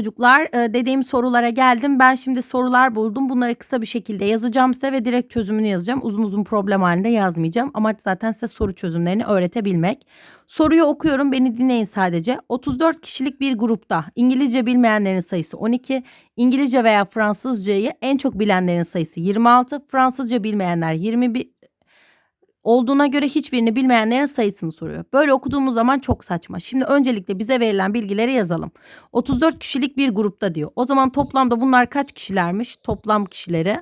çocuklar e, dediğim sorulara geldim. Ben şimdi sorular buldum. Bunları kısa bir şekilde yazacağım size ve direkt çözümünü yazacağım. Uzun uzun problem halinde yazmayacağım. Amaç zaten size soru çözümlerini öğretebilmek. Soruyu okuyorum. Beni dinleyin sadece. 34 kişilik bir grupta İngilizce bilmeyenlerin sayısı 12. İngilizce veya Fransızcayı en çok bilenlerin sayısı 26. Fransızca bilmeyenler 21 olduğuna göre hiçbirini bilmeyenlerin sayısını soruyor. Böyle okuduğumuz zaman çok saçma. Şimdi öncelikle bize verilen bilgileri yazalım. 34 kişilik bir grupta diyor. O zaman toplamda bunlar kaç kişilermiş? Toplam kişileri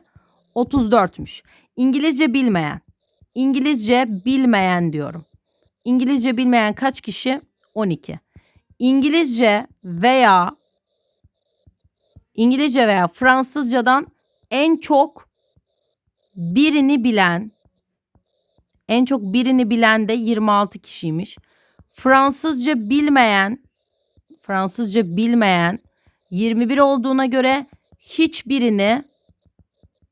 34'müş. İngilizce bilmeyen. İngilizce bilmeyen diyorum. İngilizce bilmeyen kaç kişi? 12. İngilizce veya İngilizce veya Fransızcadan en çok birini bilen en çok birini bilen de 26 kişiymiş. Fransızca bilmeyen Fransızca bilmeyen 21 olduğuna göre hiçbirini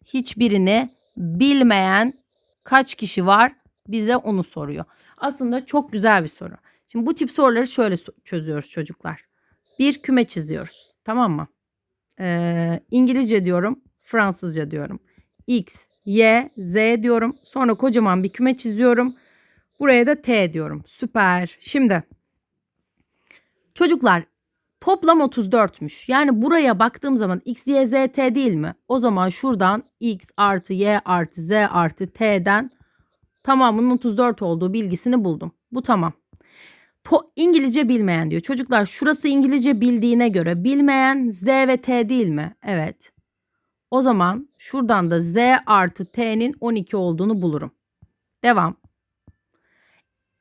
hiçbirini bilmeyen kaç kişi var? Bize onu soruyor. Aslında çok güzel bir soru. Şimdi bu tip soruları şöyle çözüyoruz çocuklar. Bir küme çiziyoruz. Tamam mı? Ee, İngilizce diyorum. Fransızca diyorum. X, Y, Z diyorum. Sonra kocaman bir küme çiziyorum. Buraya da T diyorum. Süper. Şimdi çocuklar toplam 34'müş. Yani buraya baktığım zaman X, Y, Z, T değil mi? O zaman şuradan X artı Y artı Z artı T'den tamamının 34 olduğu bilgisini buldum. Bu tamam. To- İngilizce bilmeyen diyor. Çocuklar şurası İngilizce bildiğine göre bilmeyen Z ve T değil mi? Evet. O zaman şuradan da Z artı T'nin 12 olduğunu bulurum. Devam.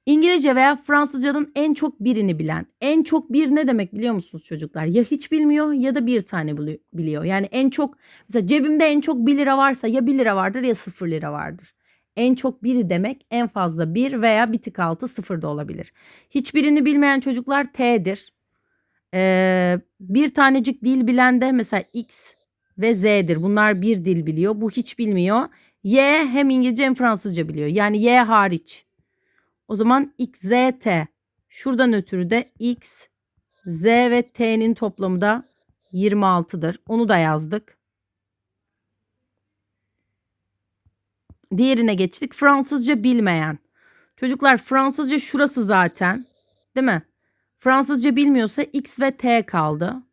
İngilizce veya Fransızcadan en çok birini bilen. En çok bir ne demek biliyor musunuz çocuklar? Ya hiç bilmiyor ya da bir tane bili- biliyor. Yani en çok mesela cebimde en çok 1 lira varsa ya 1 lira vardır ya 0 lira vardır. En çok biri demek en fazla 1 veya bir tık altı 0 da olabilir. Hiçbirini bilmeyen çocuklar T'dir. Ee, bir tanecik dil bilen de mesela X ve Z'dir. Bunlar bir dil biliyor. Bu hiç bilmiyor. Y hem İngilizce hem Fransızca biliyor. Yani Y hariç. O zaman X, Z, T. Şuradan ötürü de X, Z ve T'nin toplamı da 26'dır. Onu da yazdık. Diğerine geçtik. Fransızca bilmeyen. Çocuklar Fransızca şurası zaten. Değil mi? Fransızca bilmiyorsa X ve T kaldı.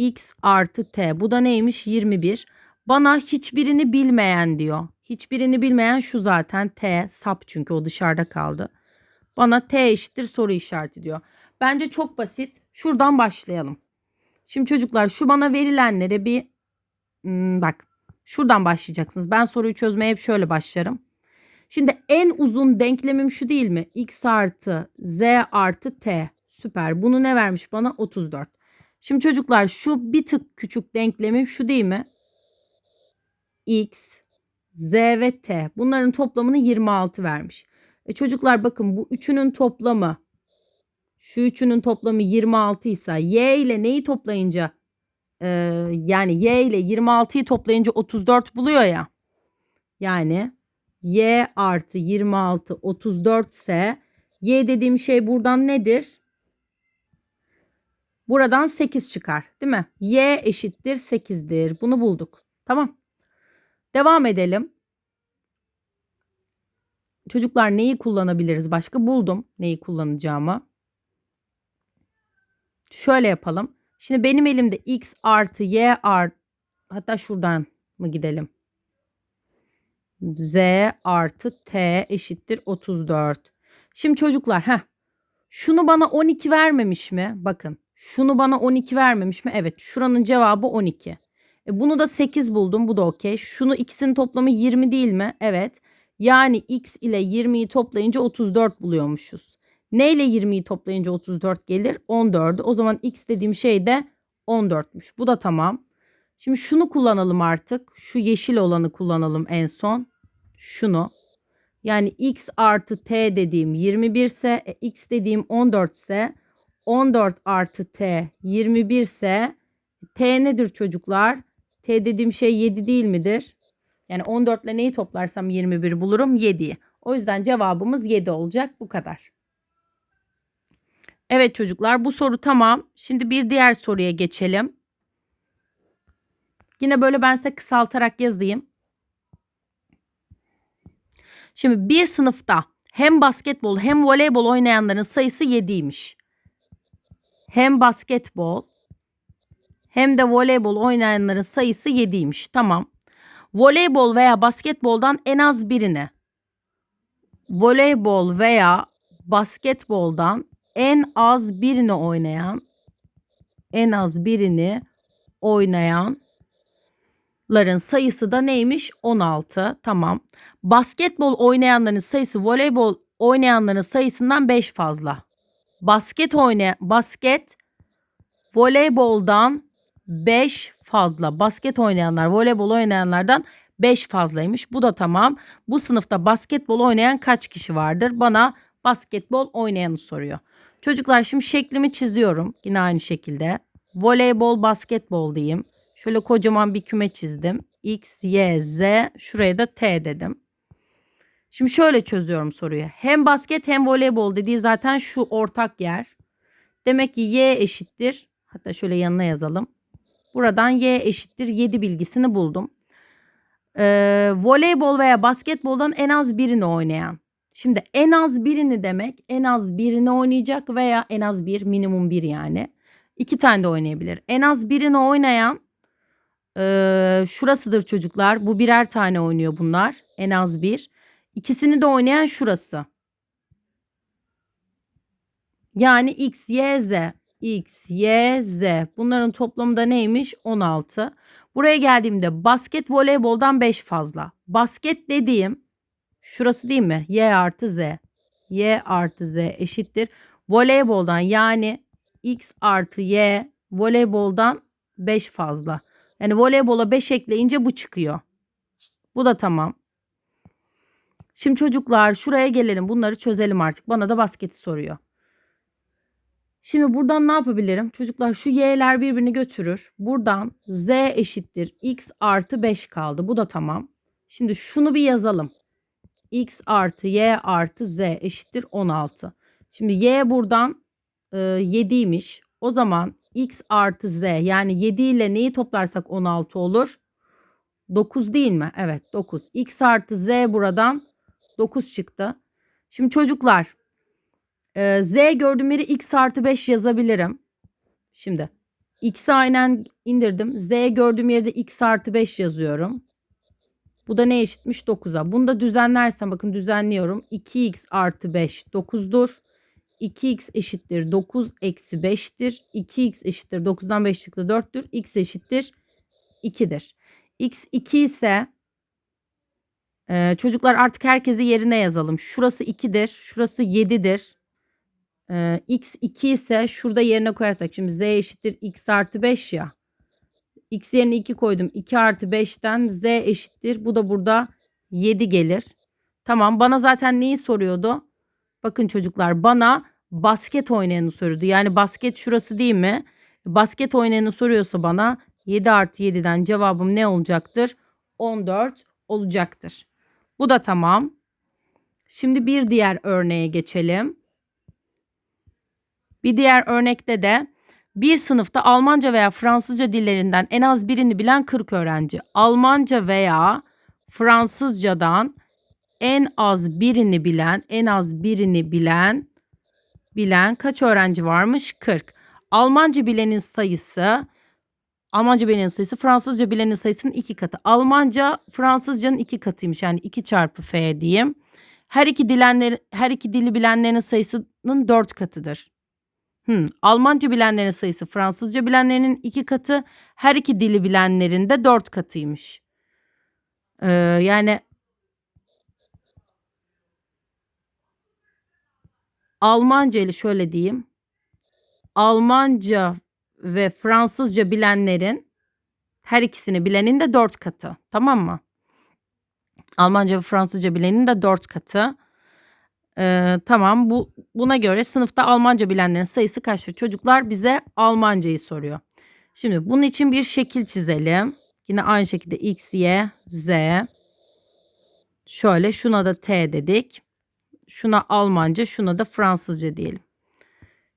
X artı T. Bu da neymiş? 21. Bana hiçbirini bilmeyen diyor. Hiçbirini bilmeyen şu zaten T. Sap çünkü o dışarıda kaldı. Bana T eşittir soru işareti diyor. Bence çok basit. Şuradan başlayalım. Şimdi çocuklar şu bana verilenlere bir hmm, bak şuradan başlayacaksınız. Ben soruyu çözmeye hep şöyle başlarım. Şimdi en uzun denklemim şu değil mi? X artı Z artı T. Süper. Bunu ne vermiş bana? 34. Şimdi çocuklar şu bir tık küçük denklemim şu değil mi? X, Z ve T. Bunların toplamını 26 vermiş. E çocuklar bakın bu üçünün toplamı şu üçünün toplamı 26 ise Y ile neyi toplayınca e, yani Y ile 26'yı toplayınca 34 buluyor ya. Yani Y artı 26 34 ise Y dediğim şey buradan nedir? Buradan 8 çıkar değil mi? Y eşittir 8'dir. Bunu bulduk. Tamam. Devam edelim. Çocuklar neyi kullanabiliriz başka? Buldum neyi kullanacağımı. Şöyle yapalım. Şimdi benim elimde x artı y artı hatta şuradan mı gidelim? z artı t eşittir 34. Şimdi çocuklar heh, şunu bana 12 vermemiş mi? Bakın şunu bana 12 vermemiş mi? Evet şuranın cevabı 12. E bunu da 8 buldum. Bu da okey. Şunu ikisinin toplamı 20 değil mi? Evet. Yani x ile 20'yi toplayınca 34 buluyormuşuz. Ne ile 20'yi toplayınca 34 gelir? 14. O zaman x dediğim şey de 14'müş. Bu da tamam. Şimdi şunu kullanalım artık. Şu yeşil olanı kullanalım en son. Şunu. Yani x artı t dediğim 21 ise e, x dediğim 14 ise 14 artı t 21 ise t nedir çocuklar? T dediğim şey 7 değil midir? Yani 14 ile neyi toplarsam 21 bulurum? 7'yi. O yüzden cevabımız 7 olacak. Bu kadar. Evet çocuklar bu soru tamam. Şimdi bir diğer soruya geçelim. Yine böyle ben size kısaltarak yazayım. Şimdi bir sınıfta hem basketbol hem voleybol oynayanların sayısı 7'ymiş. Hem basketbol hem de voleybol oynayanların sayısı 7'ymiş. Tamam. Voleybol veya basketboldan en az birini. Voleybol veya basketboldan en az birini oynayan en az birini oynayanların sayısı da neymiş? 16. Tamam. Basketbol oynayanların sayısı voleybol oynayanların sayısından 5 fazla. Basket oynayan basket voleyboldan 5 fazla. Basket oynayanlar voleybol oynayanlardan 5 fazlaymış. Bu da tamam. Bu sınıfta basketbol oynayan kaç kişi vardır? Bana basketbol oynayanı soruyor. Çocuklar şimdi şeklimi çiziyorum. Yine aynı şekilde. Voleybol, basketbol diyeyim. Şöyle kocaman bir küme çizdim. X, Y, Z. Şuraya da T dedim. Şimdi şöyle çözüyorum soruyu. Hem basket hem voleybol dediği zaten şu ortak yer. Demek ki Y eşittir. Hatta şöyle yanına yazalım. Buradan Y eşittir 7 bilgisini buldum. Ee, voleybol veya basketboldan en az birini oynayan. Şimdi en az birini demek en az birini oynayacak veya en az bir minimum bir yani. İki tane de oynayabilir. En az birini oynayan e, şurasıdır çocuklar. Bu birer tane oynuyor bunlar. En az bir. İkisini de oynayan şurası. Yani X, Y, Z. X, Y, Z. Bunların toplamı da neymiş? 16. Buraya geldiğimde basket voleyboldan 5 fazla. Basket dediğim şurası değil mi? Y artı Z. Y artı Z eşittir. Voleyboldan yani X artı Y voleyboldan 5 fazla. Yani voleybola 5 ekleyince bu çıkıyor. Bu da tamam. Şimdi çocuklar şuraya gelelim. Bunları çözelim artık. Bana da basketi soruyor. Şimdi buradan ne yapabilirim? Çocuklar şu y'ler birbirini götürür. Buradan z eşittir x artı 5 kaldı. Bu da tamam. Şimdi şunu bir yazalım. x artı y artı z eşittir 16. Şimdi y buradan e, 7'ymiş. O zaman x artı z yani 7 ile neyi toplarsak 16 olur? 9 değil mi? Evet 9. x artı z buradan 9 çıktı. Şimdi çocuklar e, z gördüğüm yeri x artı 5 yazabilirim. Şimdi x'i aynen indirdim. z gördüğüm yerde x artı 5 yazıyorum. Bu da ne eşitmiş? 9'a. Bunu da düzenlersem bakın düzenliyorum. 2x artı 5 9'dur. 2x eşittir 9 eksi 5'tir. 2x eşittir 9'dan 5 çıktı 4'tür. x eşittir 2'dir. x 2 ise ee, çocuklar artık herkesi yerine yazalım. Şurası 2'dir. Şurası 7'dir. Ee, x 2 ise şurada yerine koyarsak. Şimdi z eşittir x artı 5 ya. x yerine 2 koydum. 2 artı 5'ten z eşittir. Bu da burada 7 gelir. Tamam bana zaten neyi soruyordu? Bakın çocuklar bana basket oynayanı soruyordu. Yani basket şurası değil mi? Basket oynayanı soruyorsa bana 7 artı 7'den cevabım ne olacaktır? 14 olacaktır. Bu da tamam. Şimdi bir diğer örneğe geçelim. Bir diğer örnekte de bir sınıfta Almanca veya Fransızca dillerinden en az birini bilen 40 öğrenci. Almanca veya Fransızcadan en az birini bilen, en az birini bilen bilen kaç öğrenci varmış? 40. Almanca bilenin sayısı Almanca bilenin sayısı Fransızca bilenin sayısının iki katı. Almanca Fransızcanın iki katıymış. Yani 2 çarpı F diyeyim. Her iki dilenler her iki dili bilenlerin sayısının dört katıdır. Hmm. Almanca bilenlerin sayısı Fransızca bilenlerinin iki katı. Her iki dili bilenlerin de dört katıymış. Ee, yani Almanca ile şöyle diyeyim. Almanca ve Fransızca bilenlerin her ikisini bilenin de dört katı. Tamam mı? Almanca ve Fransızca bilenin de dört katı. Ee, tamam bu buna göre sınıfta Almanca bilenlerin sayısı kaçtır? Çocuklar bize Almancayı soruyor. Şimdi bunun için bir şekil çizelim. Yine aynı şekilde X, Y, Z. Şöyle şuna da T dedik. Şuna Almanca, şuna da Fransızca diyelim.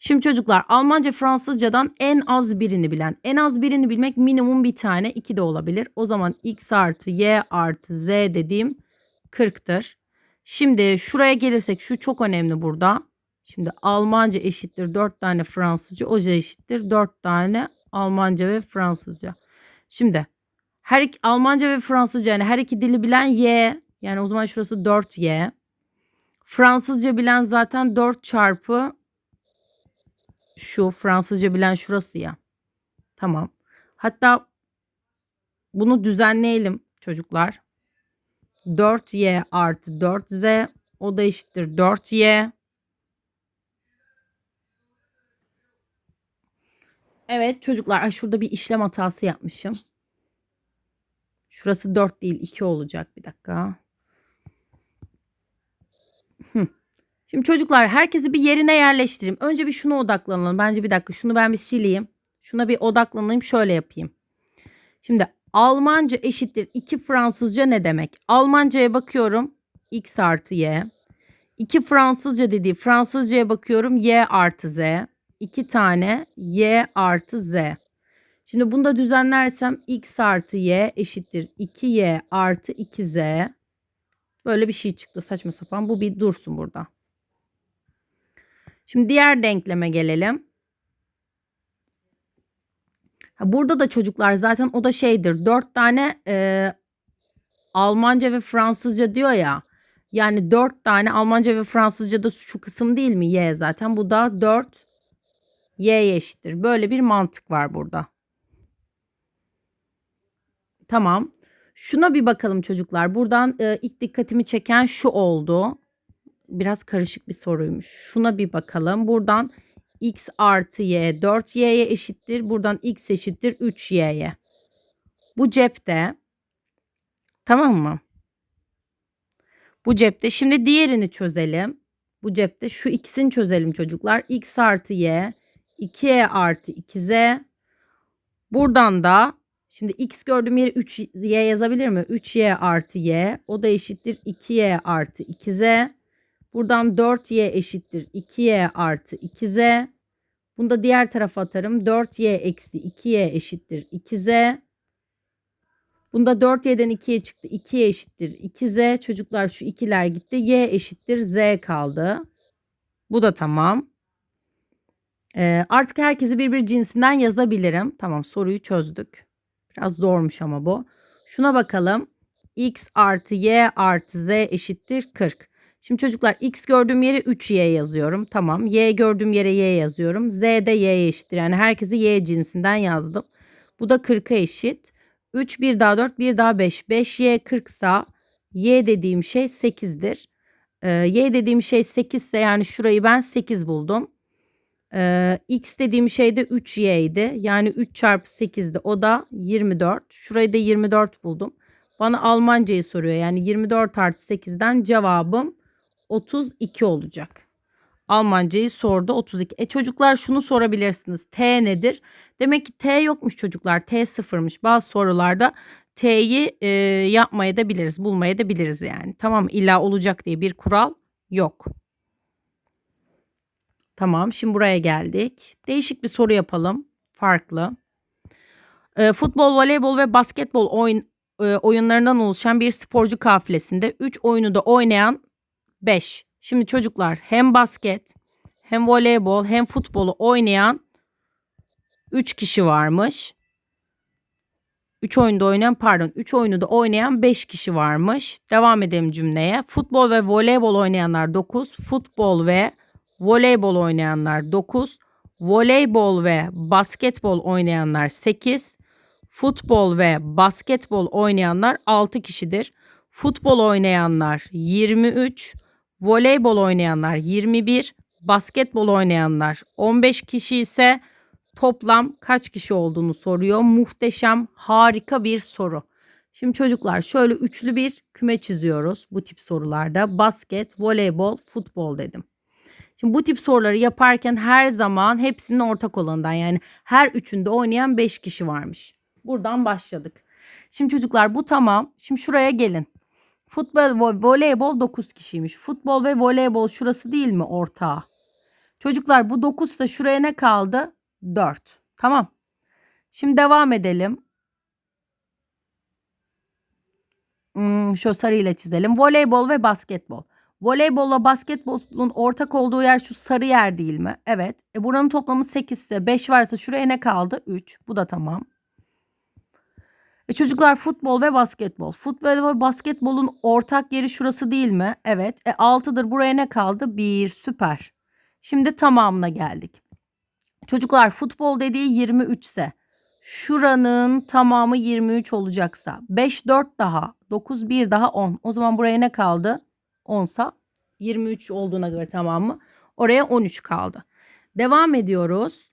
Şimdi çocuklar Almanca Fransızcadan en az birini bilen. En az birini bilmek minimum bir tane. iki de olabilir. O zaman x artı y artı z dediğim 40'tır. Şimdi şuraya gelirsek şu çok önemli burada. Şimdi Almanca eşittir 4 tane Fransızca. Oja eşittir 4 tane Almanca ve Fransızca. Şimdi her iki, Almanca ve Fransızca yani her iki dili bilen y. Yani o zaman şurası 4y. Fransızca bilen zaten 4 çarpı şu Fransızca bilen şurası ya. Tamam. Hatta bunu düzenleyelim çocuklar. 4y artı 4z o da eşittir 4y. Evet çocuklar ay şurada bir işlem hatası yapmışım. Şurası 4 değil 2 olacak bir dakika. Hı. Şimdi çocuklar herkesi bir yerine yerleştireyim. Önce bir şuna odaklanalım. Bence bir dakika şunu ben bir sileyim. Şuna bir odaklanayım şöyle yapayım. Şimdi Almanca eşittir 2 Fransızca ne demek? Almanca'ya bakıyorum. X artı Y. 2 Fransızca dediği Fransızca'ya bakıyorum. Y artı Z. 2 tane Y artı Z. Şimdi bunu da düzenlersem X artı Y eşittir 2Y artı 2Z. Böyle bir şey çıktı saçma sapan. Bu bir dursun burada. Şimdi diğer denkleme gelelim. Burada da çocuklar zaten o da şeydir. Dört tane e, Almanca ve Fransızca diyor ya. Yani dört tane Almanca ve Fransızca da şu kısım değil mi? Y zaten. Bu da 4 Y eşittir. Böyle bir mantık var burada. Tamam. Şuna bir bakalım çocuklar. Buradan e, ilk dikkatimi çeken şu oldu. Biraz karışık bir soruymuş. Şuna bir bakalım. Buradan x artı y 4y'ye eşittir. Buradan x eşittir 3y'ye. Bu cepte. Tamam mı? Bu cepte. Şimdi diğerini çözelim. Bu cepte şu ikisini çözelim çocuklar. x artı y 2y artı 2z. Buradan da şimdi x gördüğüm yere 3y yazabilir mi? 3y artı y. O da eşittir 2y artı 2z. Buradan 4y eşittir 2y artı 2z. Bunu da diğer tarafa atarım. 4y eksi 2y eşittir 2z. Bunda 4y'den 2'ye çıktı. 2'ye eşittir 2z. Çocuklar şu ikiler gitti. y eşittir z kaldı. Bu da tamam. Ee, artık herkesi birbir cinsinden yazabilirim. Tamam soruyu çözdük. Biraz zormuş ama bu. Şuna bakalım. x artı y artı z eşittir 40. Şimdi çocuklar x gördüğüm yere 3y yazıyorum. Tamam. Y gördüğüm yere y yazıyorum. Z de y eşittir. Yani herkesi y cinsinden yazdım. Bu da 40'a eşit. 3 bir daha 4 bir daha 5. 5y 40 sa y dediğim şey 8'dir. Ee, y dediğim şey 8 ise yani şurayı ben 8 buldum. Ee, x dediğim şey de 3y idi. Yani 3 çarpı 8'di. O da 24. Şurayı da 24 buldum. Bana Almancayı soruyor. Yani 24 artı 8'den cevabım 32 olacak. Almancayı sordu 32. E çocuklar şunu sorabilirsiniz. T nedir? Demek ki T yokmuş çocuklar. T sıfırmış. Bazı sorularda T'yi e, yapmaya da biliriz. Bulmaya da biliriz yani. Tamam illa olacak diye bir kural yok. Tamam şimdi buraya geldik. Değişik bir soru yapalım. Farklı. E, futbol, voleybol ve basketbol oyun, e, oyunlarından oluşan bir sporcu kafilesinde 3 oyunu da oynayan 5. Şimdi çocuklar hem basket hem voleybol hem futbolu oynayan 3 kişi varmış. 3 oyunda oynayan pardon 3 oyunu da oynayan 5 kişi varmış. Devam edelim cümleye. Futbol ve voleybol oynayanlar 9. Futbol ve voleybol oynayanlar 9. Voleybol ve basketbol oynayanlar 8. Futbol ve basketbol oynayanlar 6 kişidir. Futbol oynayanlar 23. Voleybol oynayanlar 21, basketbol oynayanlar 15 kişi ise toplam kaç kişi olduğunu soruyor. Muhteşem, harika bir soru. Şimdi çocuklar şöyle üçlü bir küme çiziyoruz bu tip sorularda. Basket, voleybol, futbol dedim. Şimdi bu tip soruları yaparken her zaman hepsinin ortak olanından yani her üçünde oynayan 5 kişi varmış. Buradan başladık. Şimdi çocuklar bu tamam. Şimdi şuraya gelin. Futbol ve voleybol 9 kişiymiş. Futbol ve voleybol şurası değil mi ortağı? Çocuklar bu 9 ise şuraya ne kaldı? 4. Tamam. Şimdi devam edelim. Hmm, şu sarıyla çizelim. Voleybol ve basketbol. Voleybolla basketbolun ortak olduğu yer şu sarı yer değil mi? Evet. E buranın toplamı 8 ise 5 varsa şuraya ne kaldı? 3. Bu da tamam. E çocuklar futbol ve basketbol. Futbol ve basketbolun ortak yeri şurası değil mi? Evet. E 6'dır. Buraya ne kaldı? 1. Süper. Şimdi tamamına geldik. Çocuklar futbol dediği 23 ise şuranın tamamı 23 olacaksa 5 4 daha 9 1 daha 10. O zaman buraya ne kaldı? 10 sa 23 olduğuna göre tamamı oraya 13 kaldı. Devam ediyoruz.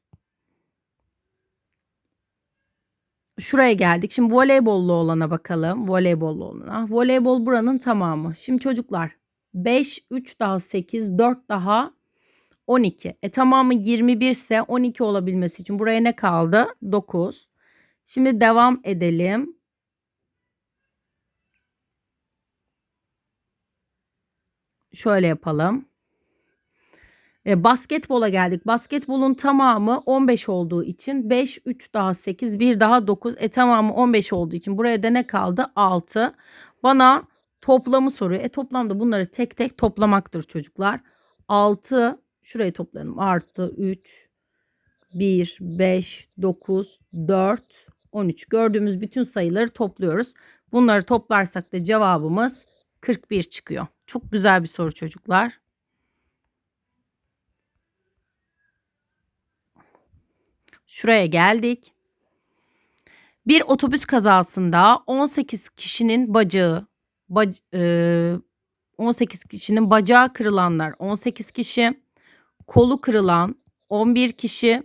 Şuraya geldik. Şimdi voleybollu olana bakalım. Voleybollu olana. Voleybol buranın tamamı. Şimdi çocuklar 5, 3 daha 8, 4 daha 12. E tamamı 21 ise 12 olabilmesi için buraya ne kaldı? 9. Şimdi devam edelim. Şöyle yapalım. E, basketbola geldik. Basketbolun tamamı 15 olduğu için 5, 3 daha 8, 1 daha 9. E tamamı 15 olduğu için buraya da ne kaldı? 6. Bana toplamı soruyor. E toplamda bunları tek tek toplamaktır çocuklar. 6 şurayı toplayalım. Artı 3, 1, 5, 9, 4, 13. Gördüğümüz bütün sayıları topluyoruz. Bunları toplarsak da cevabımız 41 çıkıyor. Çok güzel bir soru çocuklar. Şuraya geldik. Bir otobüs kazasında 18 kişinin bacağı, bac, e, 18 kişinin bacağı kırılanlar 18 kişi, kolu kırılan 11 kişi,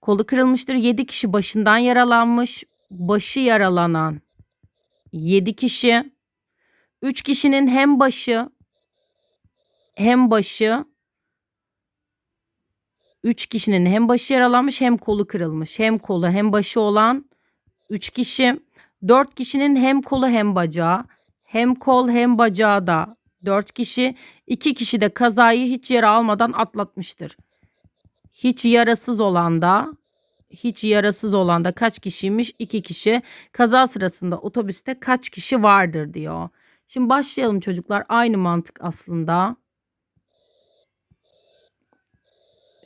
kolu kırılmıştır 7 kişi başından yaralanmış, başı yaralanan 7 kişi, 3 kişinin hem başı hem başı 3 kişinin hem başı yaralanmış hem kolu kırılmış. Hem kolu hem başı olan 3 kişi. 4 kişinin hem kolu hem bacağı. Hem kol hem bacağı da 4 kişi. 2 kişi de kazayı hiç yara almadan atlatmıştır. Hiç yarasız olan da hiç yarasız olan da kaç kişiymiş? 2 kişi. Kaza sırasında otobüste kaç kişi vardır diyor. Şimdi başlayalım çocuklar. Aynı mantık aslında.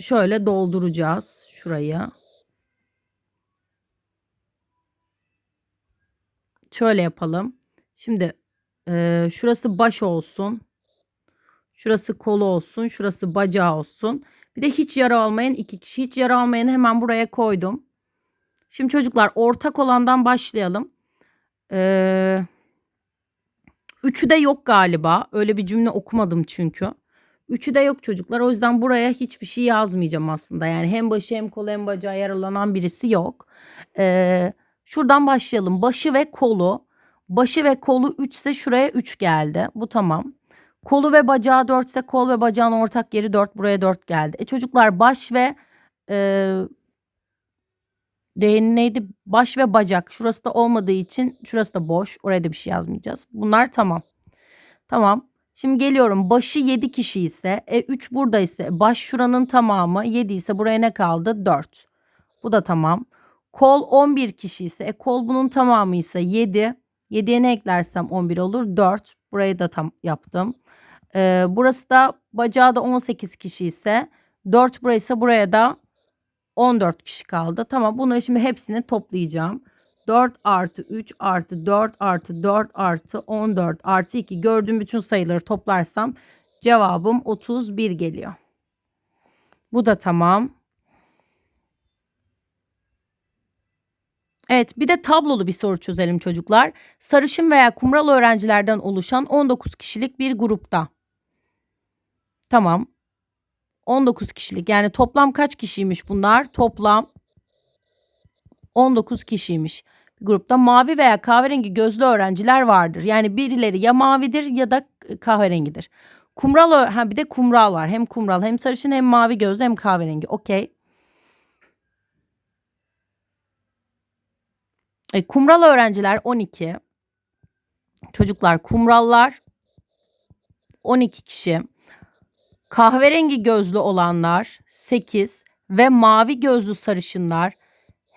Şöyle dolduracağız şurayı. Şöyle yapalım. Şimdi e, şurası baş olsun. Şurası kolu olsun. Şurası bacağı olsun. Bir de hiç yara almayan iki kişi. Hiç yara almayanı hemen buraya koydum. Şimdi çocuklar ortak olandan başlayalım. Ee, üçü de yok galiba. Öyle bir cümle okumadım çünkü. Üçü de yok çocuklar. O yüzden buraya hiçbir şey yazmayacağım aslında. Yani hem başı hem kolu hem bacağı yaralanan birisi yok. Ee, şuradan başlayalım. Başı ve kolu. Başı ve kolu 3 ise şuraya 3 geldi. Bu tamam. Kolu ve bacağı 4 ise kol ve bacağın ortak yeri 4. Buraya 4 geldi. E çocuklar baş ve e, değeni neydi? Baş ve bacak. Şurası da olmadığı için şurası da boş. Oraya da bir şey yazmayacağız. Bunlar tamam. Tamam. Şimdi geliyorum. Başı 7 kişi ise e 3 burada ise baş şuranın tamamı 7 ise buraya ne kaldı? 4. Bu da tamam. Kol 11 kişi ise e kol bunun tamamı ise 7. 7'ye ne eklersem 11 olur? 4. Burayı da tam yaptım. Ee, burası da bacağı da 18 kişi ise 4 buraysa buraya da 14 kişi kaldı. Tamam bunları şimdi hepsini toplayacağım. 4 artı 3 artı 4 artı 4 artı 14 artı 2 gördüğüm bütün sayıları toplarsam cevabım 31 geliyor. Bu da tamam. Evet bir de tablolu bir soru çözelim çocuklar. Sarışın veya kumral öğrencilerden oluşan 19 kişilik bir grupta. Tamam. 19 kişilik yani toplam kaç kişiymiş bunlar? Toplam 19 kişiymiş. Grupta mavi veya kahverengi gözlü öğrenciler vardır. Yani birileri ya mavidir ya da kahverengidir. Kumral ha bir de kumral var. Hem kumral hem sarışın hem mavi gözlü hem kahverengi. Okey. E, kumral öğrenciler 12. Çocuklar kumrallar 12 kişi. Kahverengi gözlü olanlar 8 ve mavi gözlü sarışınlar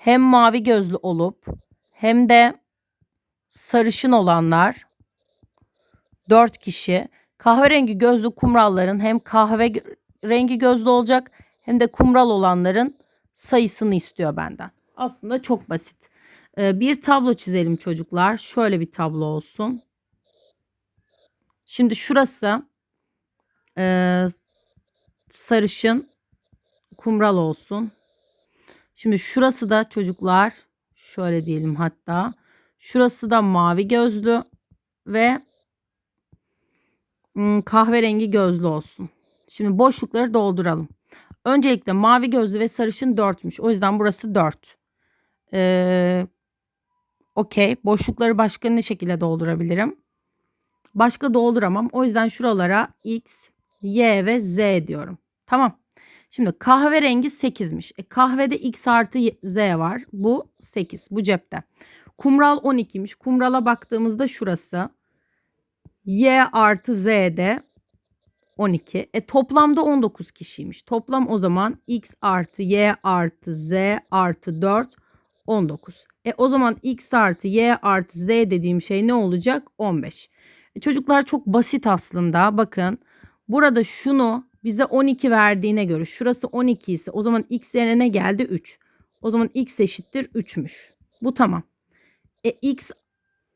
hem mavi gözlü olup hem de sarışın olanlar 4 kişi. Kahverengi gözlü kumralların hem kahve rengi gözlü olacak hem de kumral olanların sayısını istiyor benden. Aslında çok basit. Ee, bir tablo çizelim çocuklar. Şöyle bir tablo olsun. Şimdi şurası e, sarışın kumral olsun. Şimdi şurası da çocuklar şöyle diyelim hatta. Şurası da mavi gözlü ve kahverengi gözlü olsun. Şimdi boşlukları dolduralım. Öncelikle mavi gözlü ve sarışın 4'müş. O yüzden burası 4. Ee, Okey. Boşlukları başka ne şekilde doldurabilirim? Başka dolduramam. O yüzden şuralara X, Y ve Z diyorum. Tamam. Şimdi kahverengi 8'miş. E, kahvede X artı Z var. Bu 8. Bu cepte. Kumral 12'miş. Kumrala baktığımızda şurası. Y artı Z'de 12. E toplamda 19 kişiymiş. Toplam o zaman X artı Y artı Z artı 4 19. E o zaman X artı Y artı Z dediğim şey ne olacak? 15. E, çocuklar çok basit aslında. Bakın burada şunu bize 12 verdiğine göre şurası 12 ise o zaman X yerine ne geldi? 3. O zaman X eşittir 3'müş. Bu tamam. E X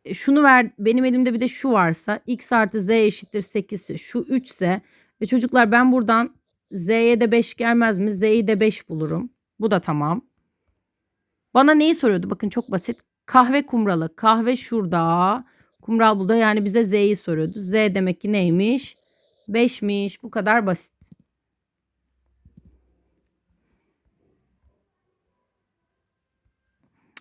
e, şunu ver benim elimde bir de şu varsa X artı Z eşittir 8 ise şu 3 ise e çocuklar ben buradan Z'ye de 5 gelmez mi? Z'yi de 5 bulurum. Bu da tamam. Bana neyi soruyordu? Bakın çok basit. Kahve kumralı. Kahve şurada. Kumral burada. Yani bize Z'yi soruyordu. Z demek ki neymiş? 5'miş. Bu kadar basit.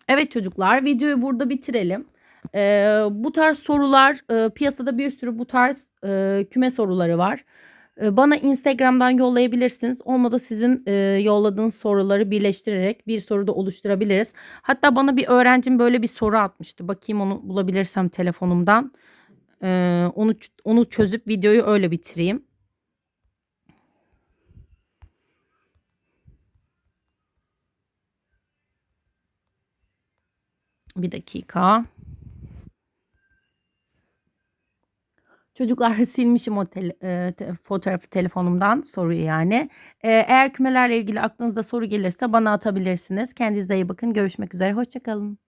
Evet çocuklar videoyu burada bitirelim. Ee, bu tarz sorular e, piyasada bir sürü bu tarz e, küme soruları var. E, bana Instagram'dan yollayabilirsiniz. Olmadı sizin e, yolladığınız soruları birleştirerek bir soru da oluşturabiliriz. Hatta bana bir öğrencim böyle bir soru atmıştı. Bakayım onu bulabilirsem telefonumdan. E, onu onu çözüp videoyu öyle bitireyim. Bir dakika. Çocuklar silmişim o tele- e, te- fotoğrafı telefonumdan soruyu yani. E, eğer kümelerle ilgili aklınızda soru gelirse bana atabilirsiniz. Kendinize iyi bakın. Görüşmek üzere. Hoşçakalın.